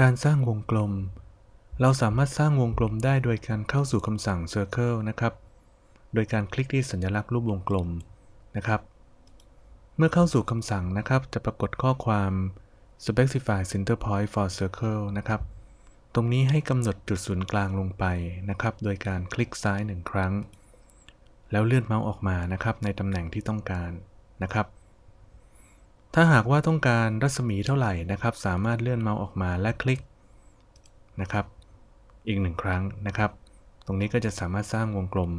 การสร้างวงกลม เราสามารถสร้างวงกลมได้โดยการเข้าสู่คำสั่ง Circle นะครับ โดยการคลิกที่สัญลักษณ์รูปวงกลมนะครับ เมื่อเข้าสู่คำสั่งนะครับ จะปรากฏข้อความ specify center point for circle นะครับ ตรงนี้ให้กำหนดจุดศูนย์กลางลงไปนะครับ โดยการคลิกซ้ายหนึ่งครั้ง แล้วเลื่อนเมาส์ออกมานะครับ ในตำแหน่งที่ต้องการนะครับ ถ้าหากว่าต้องการรัศมีเท่าไหร่นะครับ สามารถเลื่อนเมาส์ออกมาและคลิกนะครับ อีกหนึ่งครั้งนะครับ ตรงนี้ก็จะสามารถสร้างวงกลม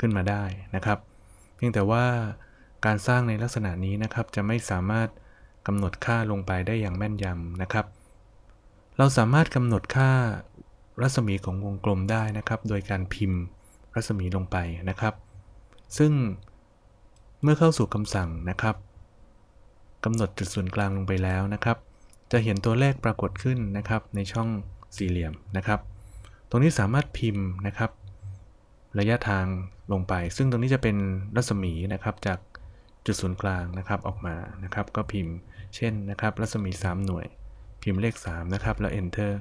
ขึ้นมาได้นะครับ เพียงแต่ว่าการสร้างในลักษณะนี้นะครับ จะไม่สามารถกำหนดค่าลงไปได้อย่างแม่นยำนะครับ เราสามารถกำหนดค่ารัศมีของวงกลมได้นะครับ โดยการพิมพ์รัศมีลงไปนะครับ ซึ่งเมื่อเข้าสู่คำสั่งนะครับ กำหนดจุดศูนย์กลางลงไปแล้วนะครับ จะเห็นตัวเลขปรากฏขึ้นนะครับในช่องสี่เหลี่ยมนะครับ ตรงนี้สามารถพิมพ์นะครับ ระยะทางลงไป ซึ่งตรงนี้จะเป็นรัศมีนะครับจากจุดศูนย์กลางนะครับออกมานะครับ ก็พิมพ์เช่นนะครับ รัศมี 3 หน่วย พิมพ์เลข 3 นะครับ แล้ว enter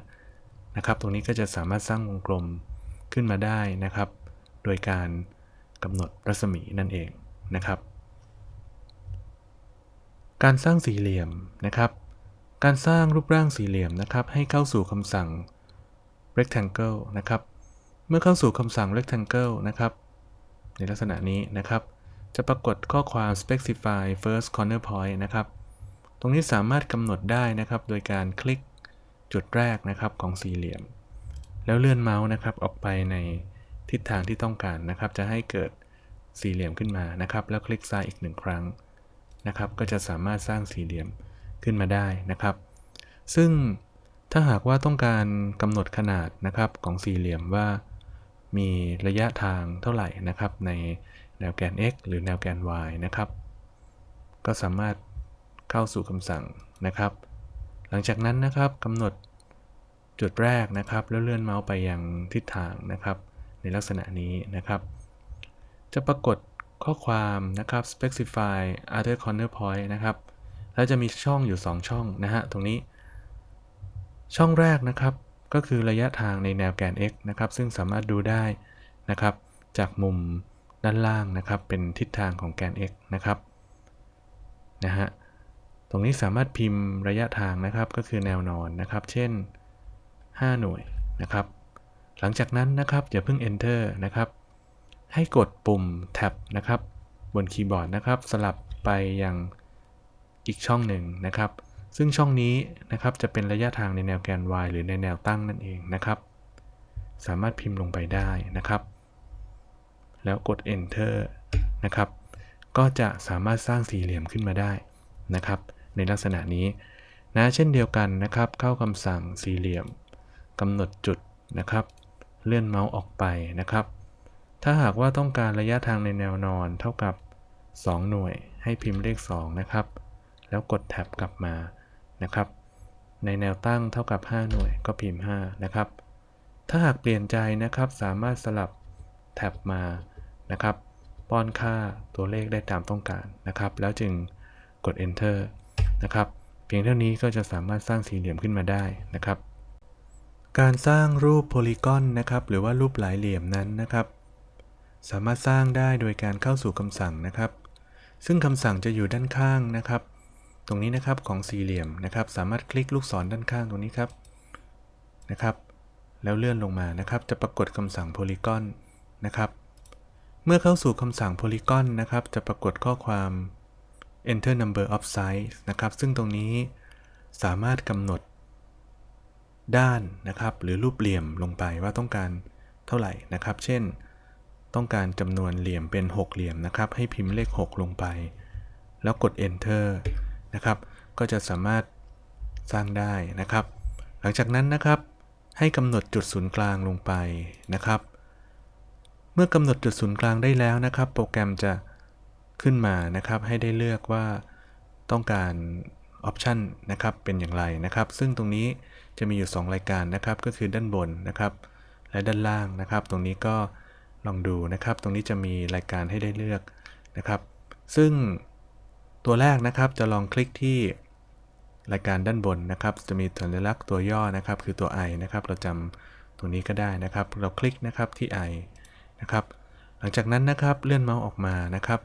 นะครับ ตรงนี้ก็จะสามารถสร้างวงกลมขึ้นมาได้นะครับ โดยการกำหนดรัศมีนั่นเองนะครับ การสร้างสี่เหลี่ยมนะครับ การสร้างรูปร่างสี่เหลี่ยมนะครับ ให้เข้าสู่คำสั่ง rectangle นะครับ เมื่อเข้าสู่คำสั่ง rectangle นะครับ ในลักษณะนี้นะครับ จะปรากฏข้อความ specify first corner point นะครับ ตรงนี้สามารถกำหนดได้นะครับ โดยการคลิกจุดแรกนะครับของสี่เหลี่ยม แล้วเลื่อนเมาส์นะครับออกไปในทิศทางที่ต้องการนะครับ จะให้เกิดสี่เหลี่ยมขึ้นมานะครับ แล้วคลิกซ้ายอีกหนึ่งครั้ง นะครับ ก็จะสามารถสร้างสี่เหลี่ยมขึ้นมาได้นะครับ ซึ่งถ้าหากว่าต้องการกำหนดขนาดนะครับของสี่เหลี่ยมว่ามีระยะทางเท่าไหร่นะครับ ในแนวแกน x หรือแนวแกน y นะครับ ก็สามารถเข้าสู่คำสั่งนะครับ หลังจากนั้นนะครับกำหนดจุดแรกนะครับ แล้วเลื่อนเมาส์ไปยังทิศทางนะครับ ในลักษณะนี้นะครับ จะปรากฏ ข้อความนะครับ specify other corner point นะครับ แล้วจะมีช่องอยู่ 2 ช่องนะฮะ ตรงนี้ ช่องแรกนะครับ ก็คือระยะทางในแนวแกน x นะครับ ซึ่งสามารถดูได้นะครับ จากมุมด้านล่างนะครับ เป็นทิศทางของแกน x นะครับนะฮะ ตรงนี้สามารถพิมพ์ระยะทางนะครับ ก็คือแนวนอนนะครับ เช่น 5 หน่วยนะครับ หลังจากนั้นนะครับอย่าเพิ่ง enter นะครับ ให้กดปุ่ม tab นะครับ บนคีย์บอร์ดนะครับ สลับไปยังอีกช่องหนึ่งนะครับ ซึ่งช่องนี้นะครับจะเป็นระยะทางในแนวแกน y หรือในแนวตั้งนั่นเองนะครับ สามารถพิมพ์ลงไปได้นะครับ แล้วกด enter นะครับ ก็จะสามารถสร้างสี่เหลี่ยมขึ้นมาได้นะครับ ในลักษณะนี้นะเช่นเดียวกันนะครับ เข้าคำสั่งสี่เหลี่ยมกำหนดจุดนะครับ เลื่อนเมาส์ออกไปนะครับ ถ้าหากว่าต้องการระยะทางในแนวนอนเท่ากับ 2 หน่วย ให้พิมพ์เลข 2 นะครับ แล้วกดแท็บกลับมานะครับ ในแนวตั้งเท่ากับ 5 หน่วยก็พิมพ์ 5 นะครับ ถ้าหากเปลี่ยนใจนะครับสามารถสลับแท็บมานะครับ ป้อนค่าตัวเลขได้ตามต้องการนะครับ แล้วจึงกด enter นะครับเพียงเท่านี้ก็จะสามารถสร้างสี่เหลี่ยมขึ้นมาได้นะครับ การสร้างรูปโพลีกอนนะครับ หรือว่ารูปหลายเหลี่ยมนั้นนะครับ สามารถสร้างได้โดยการเข้าสู่คำสั่งนะครับ ซึ่งคำสั่งจะอยู่ด้านข้างนะครับ ตรงนี้นะครับของสี่เหลี่ยมนะครับ สามารถคลิกลูกศรด้านข้างตรงนี้ครับนะครับ แล้วเลื่อนลงมานะครับ จะปรากฏคำสั่งโพลีกอนนะครับเมื่อเข้าสู่คำสั่งโพลีกอนนะครับ จะปรากฏข้อความ enter number of sides นะครับ ซึ่งตรงนี้สามารถกำหนดด้านนะครับ หรือรูปเหลี่ยมลงไปว่าต้องการเท่าไหร่นะครับ เช่น ต้องการจำนวนเหลี่ยมเป็น 6 เหลี่ยมนะครับ ให้พิมพ์เลข 6 ลงไป แล้วกด enter นะครับ ก็จะสามารถสร้างได้นะครับ หลังจากนั้นนะครับให้กำหนดจุดศูนย์กลางลงไปนะครับ เมื่อกำหนดจุดศูนย์กลางได้แล้วนะครับ โปรแกรมจะขึ้นมานะครับ ให้ได้เลือกว่าต้องการออปชันนะครับเป็นอย่างไรนะครับ ซึ่งตรงนี้จะมีอยู่ 2 รายการนะครับ ก็คือด้านบนนะครับ และด้านล่างนะครับ ตรงนี้ก็ ลองดูนะครับ ตรงนี้จะมีรายการให้ได้เลือกนะครับ ซึ่งตัวแรกนะครับจะลองคลิกที่รายการด้านบนนะครับ จะมีสัญลักษณ์ตัวย่อนะครับ คือตัว i นะครับ เราจำตรงนี้ก็ได้นะครับ เราคลิกนะครับที่ i นะครับ หลังจากนั้นนะครับเลื่อนเมาส์ออกมานะครับ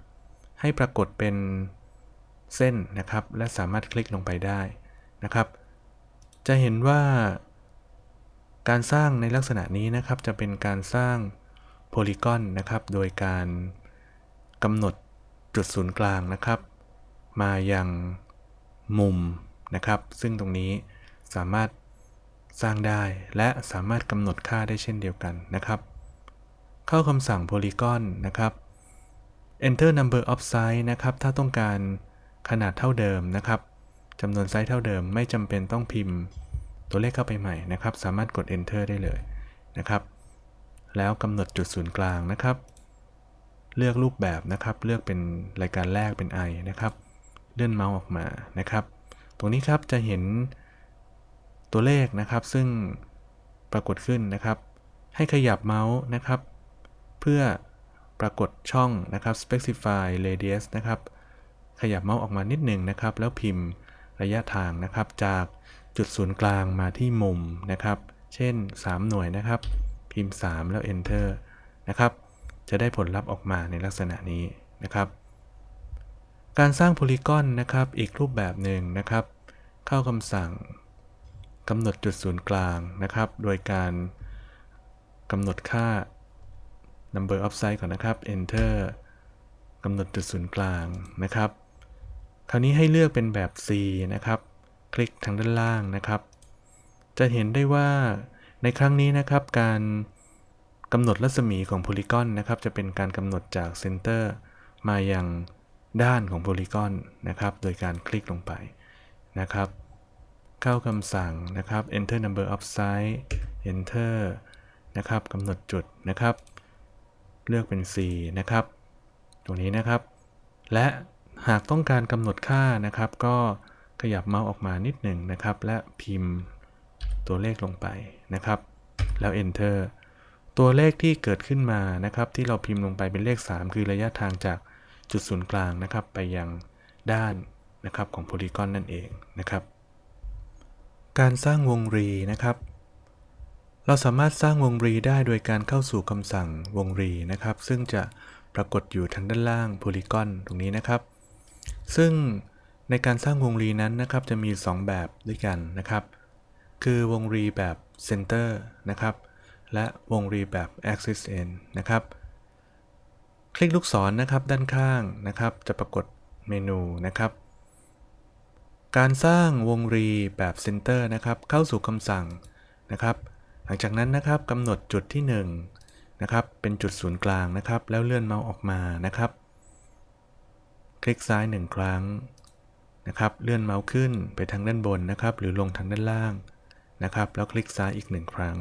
ให้ปรากฏเป็นเส้นนะครับ และสามารถคลิกลงไปได้นะครับ จะเห็นว่า การสร้างในลักษณะนี้นะครับ จะเป็นการสร้าง โพลีกอนนะครับ โดยการกำหนดจุดศูนย์กลางนะครับ มายังมุมนะครับ ซึ่งตรงนี้สามารถสร้างได้และสามารถกำหนดค่าได้เช่นเดียวกันนะครับ เข้าคำสั่ง polygon นะครับ enter number of size นะครับ ถ้าต้องการขนาดเท่าเดิมนะครับจำนวนไซส์เท่าเดิมไม่จำเป็นต้องพิมพ์ตัวเลขเข้าไปใหม่นะครับ สามารถกด enter ได้เลยนะครับ แล้วกำหนดจุดศูนย์กลางนะครับ เลือกรูปแบบนะครับ เลือกเป็นรายการแรกเป็น i นะครับ เลื่อนเมาส์ออกมานะครับ ตรงนี้ครับจะเห็นตัวเลขนะครับ ซึ่งปรากฏขึ้นนะครับ ให้ขยับเมาส์นะครับ เพื่อปรากฏช่องนะครับ specify radius นะครับ ขยับเมาส์ออกมานิดหนึ่งนะครับ แล้วพิมพ์ระยะทางนะครับ จากจุดศูนย์กลางมาที่มุมนะครับ เช่น 3 หน่วยนะครับ พิมพ์ 3 แล้ว enter นะครับ จะได้ผลลัพธ์ออกมาในลักษณะนี้นะครับ การสร้างโพลีกอนนะครับ อีกรูปแบบหนึ่งนะครับ เข้าคำสั่งกำหนดจุดศูนย์กลางนะครับ โดยการกำหนดค่า number of size ก่อนนะครับ enter กำหนดจุดศูนย์กลางนะครับ คราวนี้ให้เลือกเป็นแบบ C นะครับ คลิกทางด้านล่างนะครับ จะเห็นได้ว่า ในครั้งนี้นะครับการกำหนดรัศมีของโพลีกอนนะครับจะเป็นการกำหนดจากเซนเตอร์มายังด้านของโพลีกอนนะครับโดยการคลิกลงไปนะครับ เข้าคำสั่งนะครับ enter number of size enter นะครับกำหนดจุดนะครับ เลือกเป็น C นะครับ ตรงนี้นะครับ และหากต้องการกำหนดค่านะครับ ก็ขยับเมาส์ออกมานิดหนึ่งนะครับ และพิมพ์ ตัวเลขลงไปนะครับ แล้ว enter ตัวเลขที่เกิดขึ้นมานะครับ ที่เราพิมพ์ลงไปเป็นเลข 3 คือระยะทางจากจุดศูนย์กลางนะครับ ไปยังด้านนะครับของโพลีกอนนั่นเองนะครับ การสร้างวงรีนะครับ เราสามารถสร้างวงรีได้โดยการเข้าสู่คำสั่งวงรีนะครับ ซึ่งจะปรากฏอยู่ทางด้านล่างโพลีกอนตรงนี้นะครับ ซึ่งในการสร้างวงรีนั้นนะครับจะมี 2 แบบด้วยกันนะครับ คือวงรีแบบ Center นะครับ และวงรีแบบ Axis N นะครับ คลิกลูกศรนะครับด้านข้างนะครับ จะปรากฏเมนูนะครับ การสร้างวงรีแบบ Center นะครับ เข้าสู่คำสั่งนะครับ หลังจากนั้นนะครับกำหนดจุดที่ 1 นะครับ เป็นจุดศูนย์กลางนะครับ แล้วเลื่อนเมาส์ออกมานะครับ คลิกซ้าย 1 ครั้งนะครับ เลื่อนเมาส์ขึ้นไปทางด้านบนนะครับ หรือลงทางด้านล่าง นะครับ แล้วคลิกซ้ายอีก1ครั้ง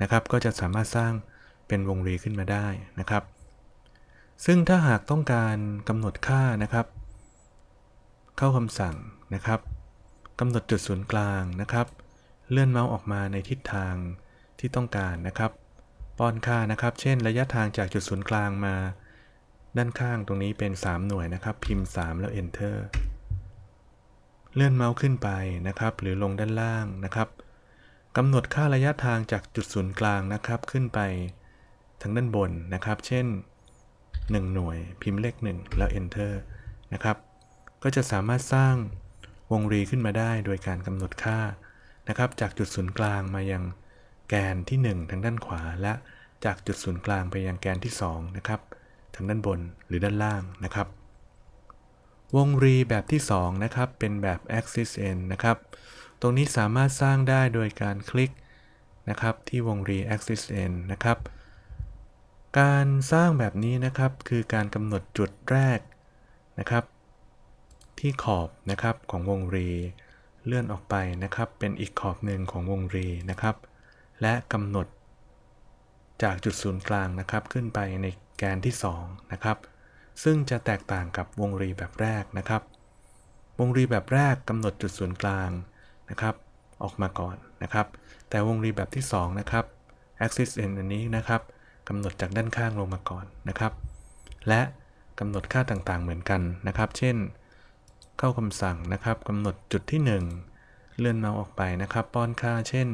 นะครับ ก็จะสามารถสร้างเป็นวงรีขึ้นมาได้นะครับ ซึ่งถ้าหากต้องการกำหนดค่านะครับ เข้าคำสั่งนะครับกำหนดจุดศูนย์กลางนะครับ เลื่อนเมาส์ออกมาในทิศทางที่ต้องการนะครับ ป้อนค่านะครับ เช่น ระยะทางจากจุดศูนย์กลางมา ด้านข้างตรงนี้เป็น 3 หน่วยนะครับ พิมพ์ 3 แล้ว enter เลื่อนเมาส์ขึ้นไปนะครับ หรือลงด้านล่างนะครับ กำหนดค่าระยะทางจากจุดศูนย์กลางนะครับ ขึ้นไปทางด้านบนนะครับ เช่น 1 หน่วยพิมพ์เลข 1 แล้ว enter นะครับ ก็จะสามารถสร้างวงรีขึ้นมาได้โดยการกำหนดค่านะครับ จากจุดศูนย์กลางมายังแกนที่ 1 ทางด้านขวา และจากจุดศูนย์กลางไปยังแกนที่ 2 นะครับ ทางด้านบนหรือด้านล่างนะครับ วงรีแบบที่ 2 นะครับ เป็นแบบ axis end นะครับ ตรงนี้สามารถสร้างได้โดยการคลิกนะครับที่วงรี axis n นะครับ การสร้างแบบนี้นะครับคือการกำหนดจุดแรกนะครับ ที่ขอบนะครับของวงรี เลื่อนออกไปนะครับ เป็นอีกขอบหนึ่งของวงรีนะครับ และกำหนด จากจุดศูนย์กลางนะครับขึ้นไปในแกนที่2นะครับซึ่งจะแตกต่างกับวงรีแบบแรกนะครับ วงรีแบบแรกกำหนดจุดศูนย์กลาง นะครับ ออกมาก่อนนะครับ แต่วงรีแบบที่ 2 นะครับ axis end อันนี้นะครับกำหนดจากด้านข้างลงมาก่อนนะครับ และกำหนดค่าต่างๆเหมือนกันนะครับ เช่น เข้าคำสั่งนะครับกำหนดจุดที่ 1 เลื่อนเมาส์ออกไปนะครับ ป้อนค่า เช่น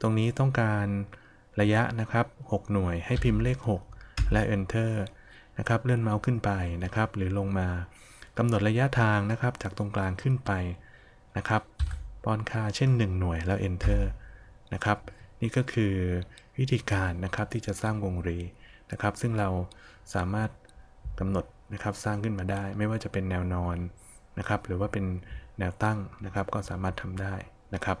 ตรงนี้ต้องการระยะนะครับ 6 หน่วยให้พิมพ์เลข 6 และ enter นะครับ เลื่อนเมาส์ขึ้นไปนะครับ หรือลงมากำหนดระยะทางนะครับ จากตรงกลางขึ้นไปนะครับ ป้อนค่าเช่น 1 หน่วยแล้ว enter นะครับ นี่ก็คือวิธีการนะครับที่จะสร้างวงรีนะครับ ซึ่งเราสามารถกำหนดนะครับสร้างขึ้นมาได้ ไม่ว่าจะเป็นแนวนอนนะครับ หรือว่าเป็นแนวตั้งนะครับ ก็สามารถทำได้นะครับ